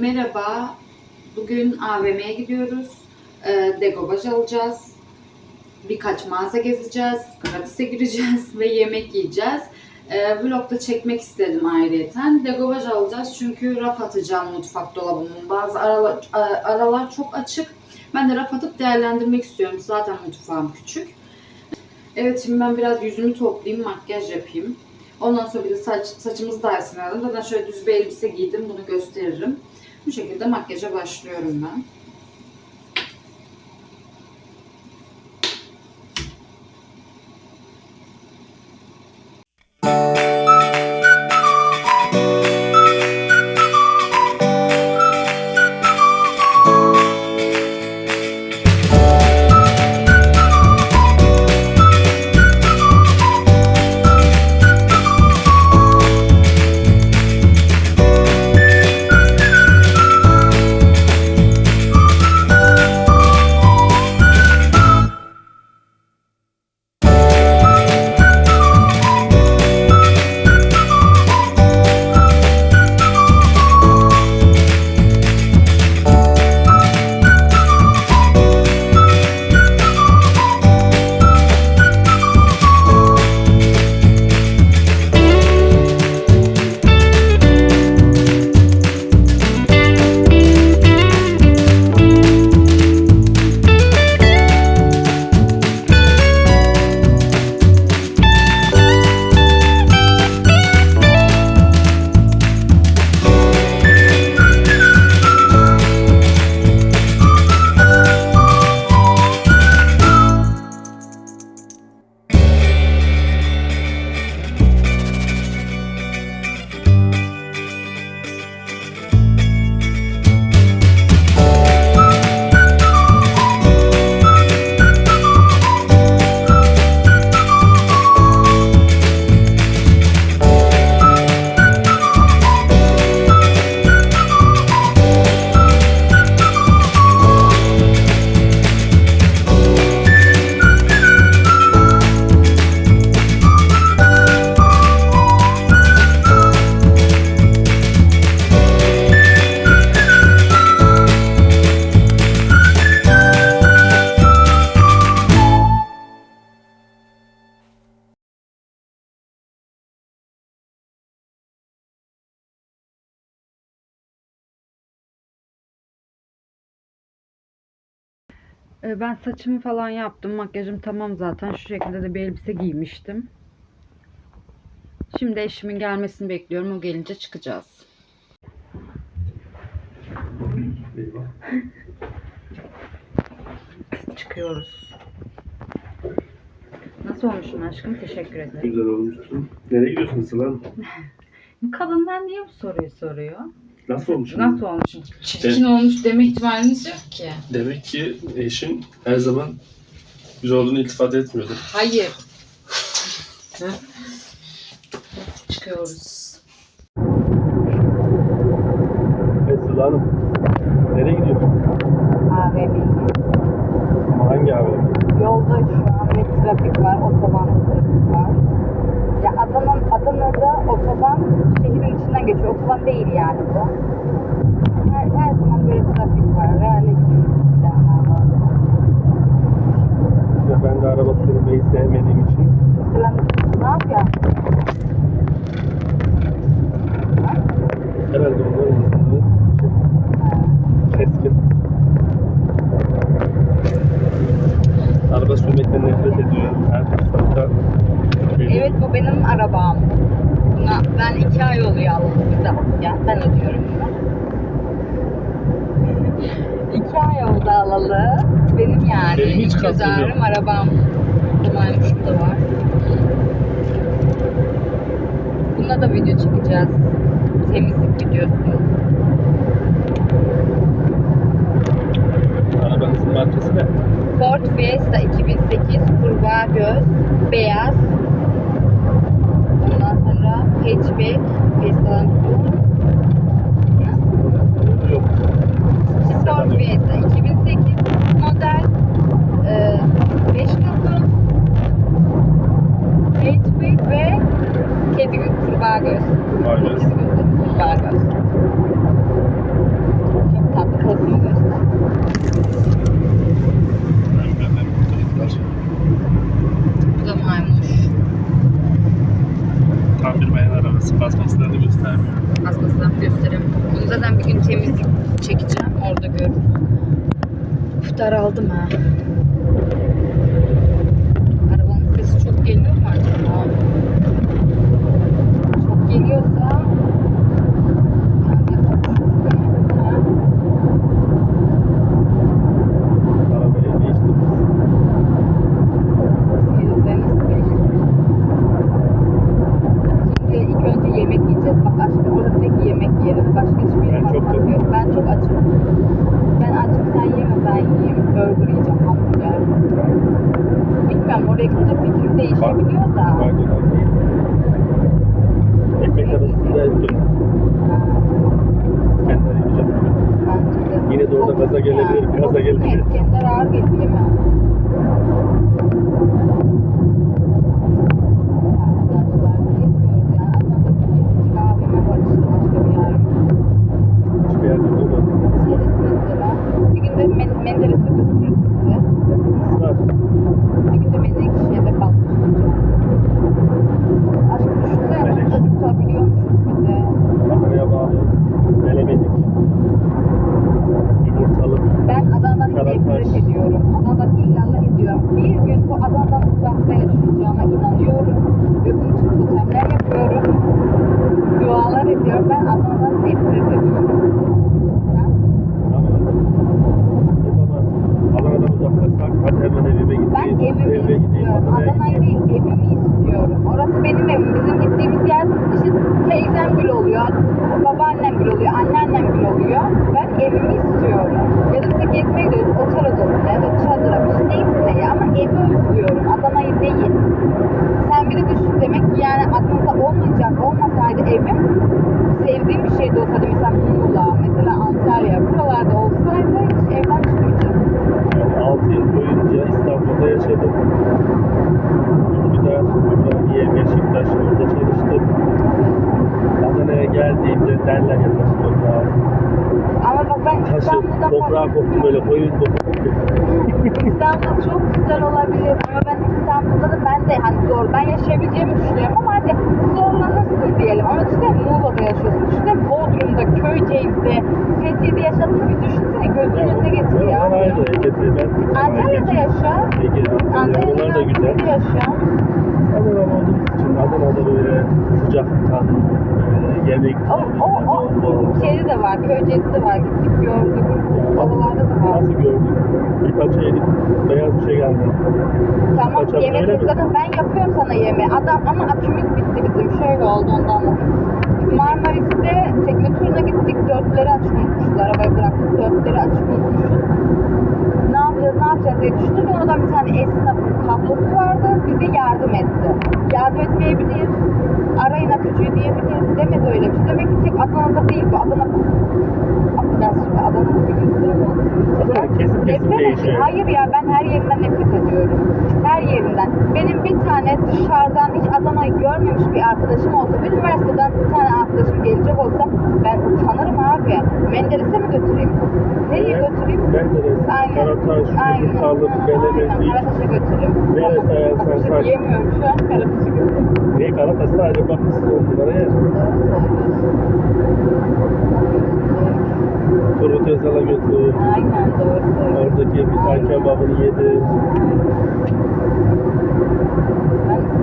Merhaba, bugün AVM'ye gidiyoruz. Ee, degobaj alacağız. Birkaç mağaza gezeceğiz. Gratis'e gireceğiz ve yemek yiyeceğiz. Ee, vlogda çekmek istedim ayrıyeten. Degobaj alacağız çünkü raf atacağım mutfak dolabımın. Bazı aralar, a- aralar çok açık. Ben de raf atıp değerlendirmek istiyorum. Zaten mutfağım küçük. Evet şimdi ben biraz yüzümü toplayayım, makyaj yapayım. Ondan sonra bir de saç, saçımızı da ayarlayalım. Zaten şöyle düz bir elbise giydim, bunu gösteririm. Bu şekilde makyaja başlıyorum ben. Ben saçımı falan yaptım. Makyajım tamam zaten. Şu şekilde de bir elbise giymiştim. Şimdi eşimin gelmesini bekliyorum. O gelince çıkacağız. Çıkıyoruz. Nasıl olmuşum aşkım? Teşekkür ederim. Güzel olmuşsun. Nereye gidiyorsun Sılan? Kadınlar niye bu soruyu soruyor? Nasıl olmuşsun? Nasıl olmuş? Çirkin olmuş deme ihtimaliniz yok ki. Demek ki eşin her zaman güzel olduğunu iltifat etmiyordur. Hayır. Çıkıyoruz. Evet Sıla Hanım. Nereye gidiyorsun? AVM'ye. Hangi AVM? Yolda şu an ve trafik var, otobanda trafik var. Ya Adana, Adana'da otoban içinden geçiyor. Otoban değil yani bu. Her, her zaman böyle trafik var. Real'e gidiyoruz var. Ya ben de araba sürmeyi sevmediğim için Mesela ne yapıyorsun? herhalde onların yüzünden keskin. Araba sürmekten nefret ediyor. Her fırsatta Evet bu benim arabam. Buna, ben iki ay oluyor alalı biz alırken. Ben ödüyorum iki ay oldu alalı. Benim yani. Benim hiç göz ağrım arabam. Bunların şurada var. Buna da video çekeceğiz. Temizlik videosu. arabanızın markası ne? Ford Fiesta 2008 kurbağa göz, beyaz. Ondan sonra hatchback, Fiesta'dan Yok. Ford Fiesta 2008 model e, 5 kapı hatchback ve kedi göz, kurbağa göz. Aynen. Kedi gözü, kurbağa göz. ben bir gün temizlik çekeceğim. Orada görürüz. Uf daraldım ha. Arabanın sesi çok geliyor mu acaba? Çok geliyorsa yani yapacak bir şey yok. Ha? Arabayı değiştirdik. Yüzlerinizi değiştirin. Şimdi ilk önce yemek yiyeceğiz. Bak aşkım orada direkt yemek yeriz. Başka hiçbir yere Ben çok bakmak tokum. yok. Ben çok açım. Ben açım sen yeme ben yiyeyim. Burger yiyeceğim hamburger. Bilmiyorum oraya gidince fikrim değişebiliyor da. Pardon abi. Ekmek arasında et döner. İskender yiyeceğim. Bence de. Yine de orada gaza gelebilir, gaza gelebilir. İskender ağır geliyor nefret ediyorum. Adana'dan illallah ediyorum. Bir gün bu Adana'dan uzakta yaşayacağıma inanıyorum. Ve bunun için totemler yapıyorum. Dualar ediyorum. Ben Adana'dan nefret ediyorum. Sen? Ama ne zaman Adana'dan uzaklaşsak hadi hemen evime Ben gideyim. evimi Eve istiyorum. Adana'yı değil, evimi istiyorum. Orası benim evim. Bizim gittiğimiz yer işte teyzem gül oluyor, babaannem gül oluyor, anneannem gül oluyor. Ben evimi istiyorum. Ya da bize gezmeye gidiyoruz, otel odasına ya da çadıra bir şey neyse evi özlüyorum, Adana'yı değil. Sen bir de düşün demek ki yani aklınızda olmayacak, olmasaydı evim sevdiğim bir şeydi olsaydı mesela Muğla, mesela Antalya, buralarda olsaydı hiç evden çıkmayacaktım. Ben 6 yıl boyunca İstanbul'da yaşadım. Üsküdar, Ümraniye, Beşiktaş orada çalıştım. Adana'ya geldiğimde derler ya taş toprağı. Ama bak ben Taşı, İstanbul'da toprağı koktu böyle koyun koktu. İstanbul çok güzel olabilir ama ben İstanbul'da da ben de hani zor ben yaşayabileceğimi düşünüyorum ama hadi zorlanırsın diyelim. Ama işte Muğla'da yaşıyorsun işte Bodrum'da, Köyceğiz'de, Fethiye'de yaşadığını bir düşünsene gözünün önüne getir ayrı. Ege'de ben Antalya'da yaşa. Ege'de. Antalya'da da güzel. Antalya'da yaşa. Adana olduğumuz için Adana'da böyle sıcak böyle yemek, O, o, o şeyde de var, Köyceğiz'de de var. Gittik gördük. Oralarda da var. Nasıl gördük? Bir paça yedik, beyaz bir şey geldi. Tamam Kaçak yemek yok zaten ben yapıyorum sana yemeği. Adam ama akümüz bitti bizim. Şöyle oldu ondan anlatayım. Marmaris'te tekne turuna gittik. Dörtleri açık. Arabayı bıraktık. Dörtleri açık. Ne yapacağız ne yapacağız diye düşünürken oradan bir tane esnafın kablosu vardı. Bize yardım etti. Yardım etmeyebilir. Arayın akücüyü diyebilir. Demedi öyle bir şey. Demek ki tek Adana'da değil bu. Adana Affedersin şimdi Adana'da bir kesim Nefret değişiyor. Hayır ya ben her yerinden nefret ediyorum. Her yerinden. Benim bir tane dışarıdan hiç Adana'yı görmemiş bir arkadaşım olsa, üniversiteden bir tane arkadaşım gelecek olsa ben utanırım abi. Menderes'e mi götüreyim? Nereye Evet. götüreyim? Menderes, Aynen. Karataş, Aynen. Ha, Belemedik. Aynen. Karataş'a ayağın Karataş'a sarsak? Yemiyorum şu an Karataş'a götürürüm. Ne Karataş sadece bakmışsın on numara yer. Doğru söylüyorsun. Götür. Aynen doğru. Oradaki bir tane kebabını yedi.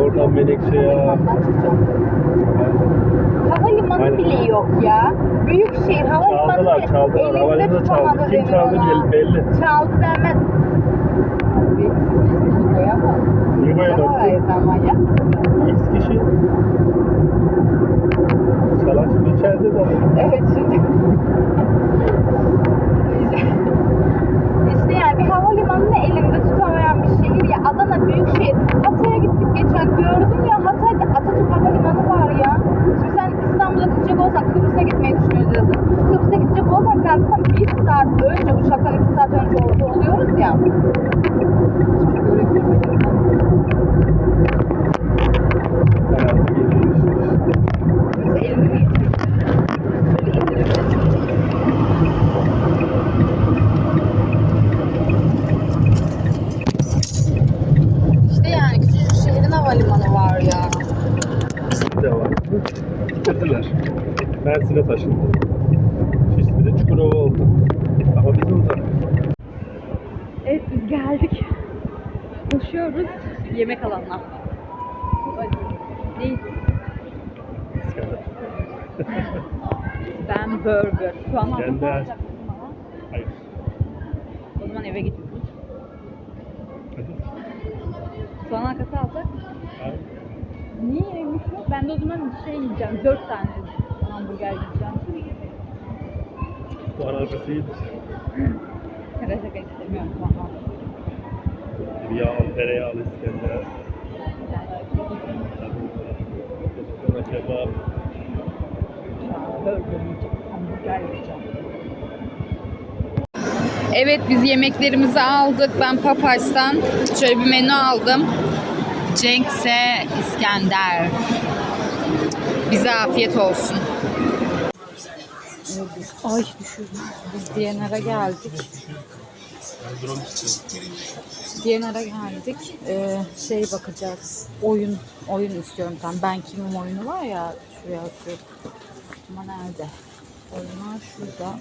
Oradan Menekşe'ye. Havalimanı Aynen. bile yok ya. Büyükşehir havalimanı Çaldılar, çaldılar. Havalimanı çaldı. Kim çaldı ona. belli. Çaldı denmez. Bir kişi koyamaz. Niye koyamazsın? Çalamayız ama ya. X kişi. Çalan şimdi içeride de. Evet şimdi. İşte ya. Sizde de var. Bitirdiler. Mersin'e taşındı. Şişli de Çukurova oldu. Ama biz uzak. Evet biz geldik. Koşuyoruz. Yemek alanına. Neydi? Ben burger. Şu an İskender. Hayır. O zaman eve gidiyoruz. Hadi. Soğan arkası alsak? Hayır. Niye yemiş yok? Ben de o zaman şey yiyeceğim. Dört tane hamburger yiyeceğim. Bu arkası iyidir. Şaka şaka istemiyorum. Tamam. Bir yağ, tereyağlı İskender. Sonra kebap. Burger yiyeceğim. Hamburger yiyeceğim. Evet biz yemeklerimizi aldık. Ben Papas'tan şöyle bir menü aldım. Cenkse İskender. Bize afiyet olsun. Ay düşürdüm. Biz DNR'a geldik. DNR'a geldik. Ee, şey bakacağız. Oyun oyun istiyorum tam. Ben kimim oyunu var ya şuraya atıyorum. Ama nerede? Oyunlar şurada.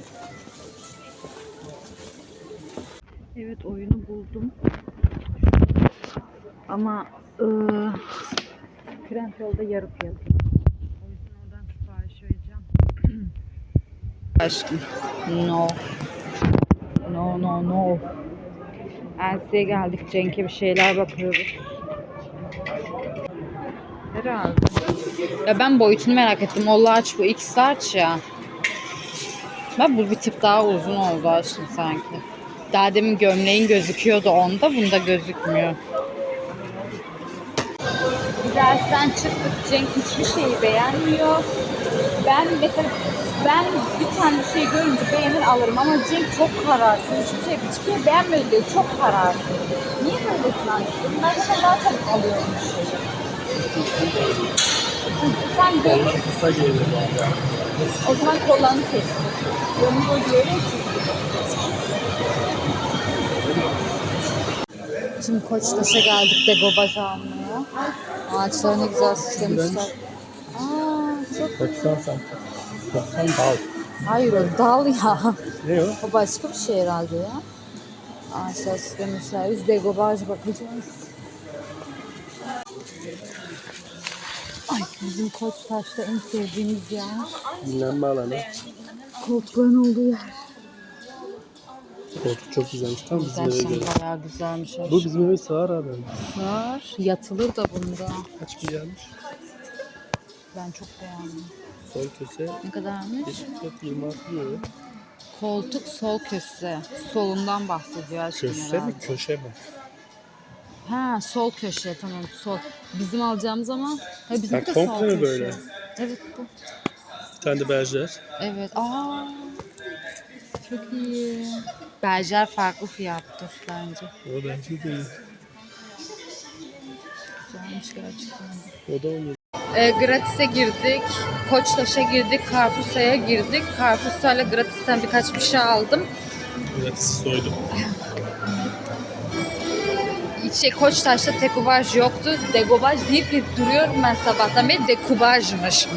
Evet oyunu buldum. Ama ıı, Trendyol'da yarı fiyatı. O yüzden oradan sipariş vereceğim. Aşkım. No. No no no. Elsi'ye geldik. Cenk'e bir şeyler bakıyoruz. Herhalde. Ya ben boyutunu merak ettim. O large bu X large ya. Ben bu bir tık daha uzun oldu aşkım sanki. Daha demin gömleğin gözüküyordu onda. Bunda gözükmüyor. Elsi'den çıktık. Cenk hiçbir şeyi beğenmiyor. Ben mesela ben bir tane şey görünce beğenir alırım ama Cenk çok kararsız. Hiçbir şey, hiçbir şey beğenmedi diyor. Çok kararsız. Niye böylesin aşkım? Ben zaten daha çok alıyorum bir şeyi. Sen gör. Kısa gelir. O zaman kollarını kes. Yolunu diyorum Şimdi Koçtaş'a geldik de gobaj almaya. Ağaçları ne güzel süslemişler. Aa çok 90 santim. 90 dal. Hayır o dal ya. Ne o? O başka bir şey herhalde ya. Ağaçlar süslemişler. Biz de gobaj bakacağız. Ay bizim Koçtaş'ta en sevdiğimiz yer. Dinlenme alanı. Koltukların olduğu yer. Koltuk çok güzelmiş. Tam bizim eve Gerçekten göre. bayağı güzelmiş. Bu bizim eve sığar abi. Var. Yatılır da bunda. Kaç bir gelmiş? Ben çok beğendim. Sol köse Ne kadarmış? 74 26 euro. Koltuk sol köşe. Solundan bahsediyor aşkım Köse herhalde. mi köşe mi? Ha sol köşe tamam sol. Bizim alacağımız ama ha, bizim Ha, de sol mi köşe. böyle? Evet bu. Bir tane de berjer. Evet. Aa. Çok iyi. Berjer farklı fiyattır bence. O bence de. Güzelmiş gerçekten. O da olur. E, gratis'e girdik. Koçtaş'a girdik. Carrefour''a girdik. Carrefour'la gratis'ten birkaç bir şey aldım. Gratis soydum. Şey Koçtaş'ta dekubaj yoktu. Degobaj deyip deyip duruyorum ben sabahtan beri. Dekubajmış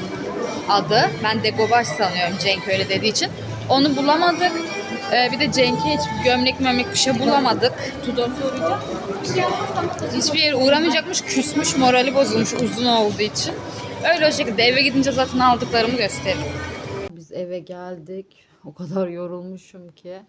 adı. Ben degobaj sanıyorum Cenk öyle dediği için. Onu bulamadık. Ee, bir de Cenk'e hiç gömlek mömlek bir şey bulamadık. Hiçbir yere uğramayacakmış. Küsmüş, morali bozulmuş uzun olduğu için. Öyle o şekilde eve gidince zaten aldıklarımı gösteririm. Biz eve geldik. O kadar yorulmuşum ki.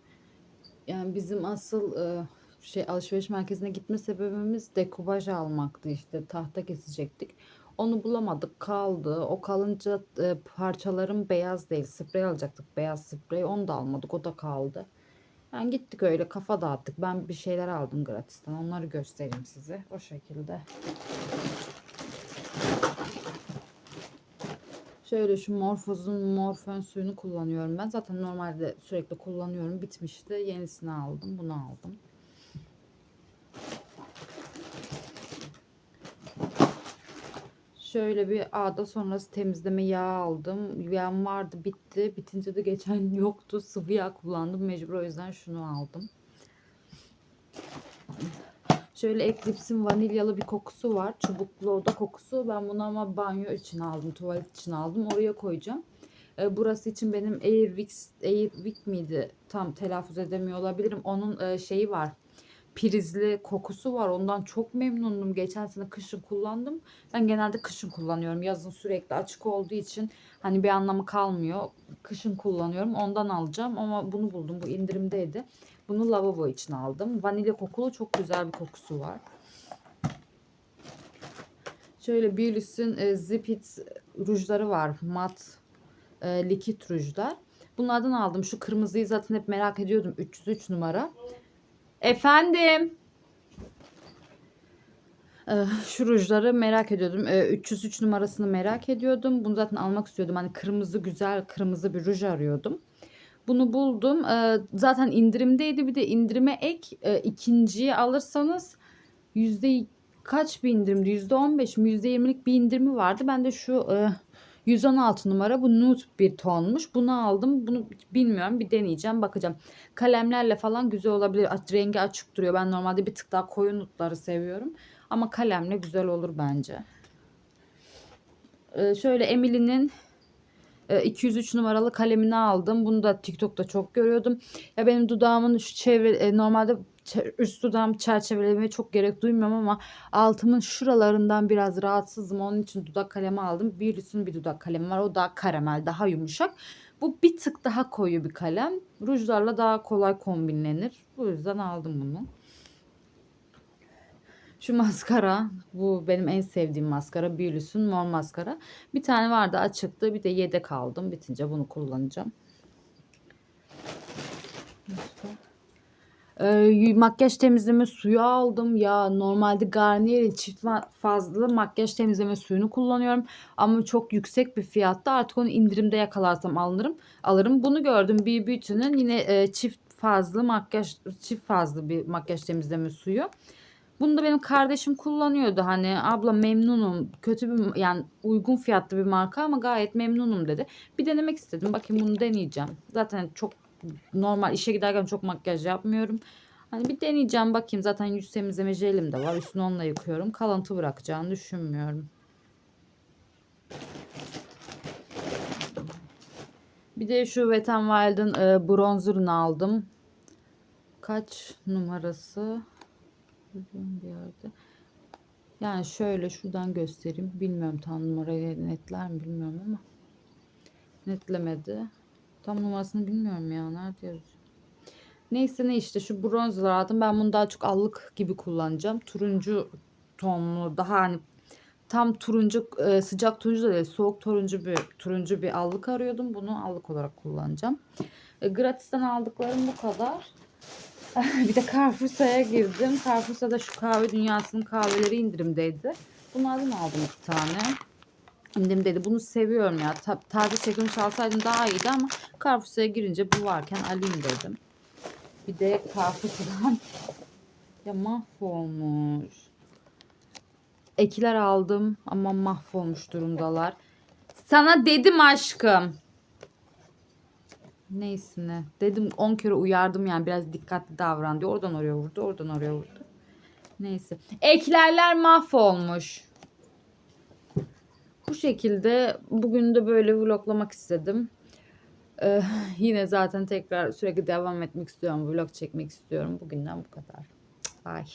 Yani bizim asıl e, şey alışveriş merkezine gitme sebebimiz dekubaj almaktı işte tahta kesecektik. Onu bulamadık kaldı. O kalınca e, parçalarım beyaz değil. Sprey alacaktık beyaz sprey. Onu da almadık. O da kaldı. Yani gittik öyle kafa dağıttık. Ben bir şeyler aldım gratisten. Onları göstereyim size. O şekilde. Şöyle şu Morphos'un Morphen suyunu kullanıyorum ben. Zaten normalde sürekli kullanıyorum. Bitmişti. Yenisini aldım. Bunu aldım. Şöyle bir ağda sonrası temizleme yağı aldım. Yağım vardı bitti. Bitince de geçen yoktu. Sıvı yağ kullandım. Mecbur o yüzden şunu aldım. Şöyle Eclipse'in vanilyalı bir kokusu var. Çubuklu oda kokusu. Ben bunu ama banyo için aldım. Tuvalet için aldım. Oraya koyacağım. E, burası için benim Airwick, Airwick miydi? Tam telaffuz edemiyor olabilirim. Onun e, şeyi var. Prizli kokusu var. Ondan çok memnunum. Geçen sene kışın kullandım. Ben genelde kışın kullanıyorum. Yazın sürekli açık olduğu için hani bir anlamı kalmıyor. Kışın kullanıyorum. Ondan alacağım ama bunu buldum. Bu indirimdeydi. Bunu lavabo için aldım. Vanilya kokulu çok güzel bir kokusu var. Şöyle Beulis'in e, Zipit rujları var. Mat e, likit rujlar. Bunlardan aldım. Şu kırmızıyı zaten hep merak ediyordum. 303 numara. Efendim. Ee, şu rujları merak ediyordum. Ee, 303 numarasını merak ediyordum. Bunu zaten almak istiyordum. Hani kırmızı güzel kırmızı bir ruj arıyordum. Bunu buldum. Ee, zaten indirimdeydi. Bir de indirime ek ikinciyi alırsanız yüzde kaç bir indirimdi? Yüzde 15 mi? Yüzde 20'lik bir indirimi vardı. Ben de şu 116 numara bu nude bir tonmuş. Bunu aldım. Bunu bilmiyorum. Bir deneyeceğim. Bakacağım. Kalemlerle falan güzel olabilir. Rengi açık duruyor. Ben normalde bir tık daha koyu nutları seviyorum. Ama kalemle güzel olur bence. Ee, şöyle Emily'nin 203 numaralı kalemini aldım. Bunu da TikTok'ta çok görüyordum. Ya benim dudağımın şu çevre e, normalde üst dudağım çerçevelemeye çok gerek duymuyorum ama altımın şuralarından biraz rahatsızım. Onun için dudak kalemi aldım. Beulis'in bir dudak kalemi var. O daha karamel, daha yumuşak. Bu bir tık daha koyu bir kalem. Rujlarla daha kolay kombinlenir. Bu yüzden aldım bunu. Şu maskara. Bu benim en sevdiğim maskara. Beulis'in mor maskara. Bir tane vardı açıktı. Bir de yedek aldım. Bitince bunu kullanacağım. Başka? Ee, makyaj temizleme suyu aldım. Ya normalde Garnier'in çift fa- fazlı makyaj temizleme suyunu kullanıyorum. Ama çok yüksek bir fiyatta. Artık onu indirimde yakalarsam alırım. Alırım. Bunu gördüm. B Beauty'nin yine e, çift fazlı makyaj çift fazlı bir makyaj temizleme suyu. Bunu da benim kardeşim kullanıyordu. Hani abla memnunum. Kötü bir yani uygun fiyatlı bir marka ama gayet memnunum dedi. Bir denemek istedim. Bakayım bunu deneyeceğim. Zaten çok normal işe giderken çok makyaj yapmıyorum. Hani bir deneyeceğim bakayım. Zaten yüz temizleme jelim de var. Üstünü onunla yıkıyorum. Kalıntı bırakacağını düşünmüyorum. Bir de şu Wet n Wild'ın e, bronzerını aldım. Kaç numarası? Buldum bir yerde. Yani şöyle şuradan göstereyim. Bilmiyorum tam numarayı netler mi bilmiyorum ama. Netlemedi. Tam numarasını bilmiyorum ya. Nerede yazıyor? Neyse ne işte şu bronzer aldım. Ben bunu daha çok allık gibi kullanacağım. Turuncu tonlu daha hani tam turuncu e, sıcak turuncu da değil soğuk turuncu bir turuncu bir allık arıyordum. Bunu allık olarak kullanacağım. E, gratisten aldıklarım bu kadar. bir de Carrefour''a girdim. Carrefour'da şu kahve dünyasının kahveleri indirimdeydi. Bunlardan aldım iki tane. İndirimdeydi. Bunu seviyorum ya. Ta- taze çekilmiş alsaydım daha iyiydi ama Carrefour'a girince bu varken alayım dedim. Bir de Carrefour'dan ya mahvolmuş. Ekiler aldım ama mahvolmuş durumdalar. Sana dedim aşkım. Neyse ne. Dedim 10 kere uyardım yani biraz dikkatli davran diye. Oradan oraya vurdu, oradan oraya vurdu. Neyse. Eklerler mahvolmuş. Bu şekilde bugün de böyle vloglamak istedim. Ee, yine zaten tekrar sürekli devam etmek istiyorum. Vlog çekmek istiyorum. Bugünden bu kadar. Ay.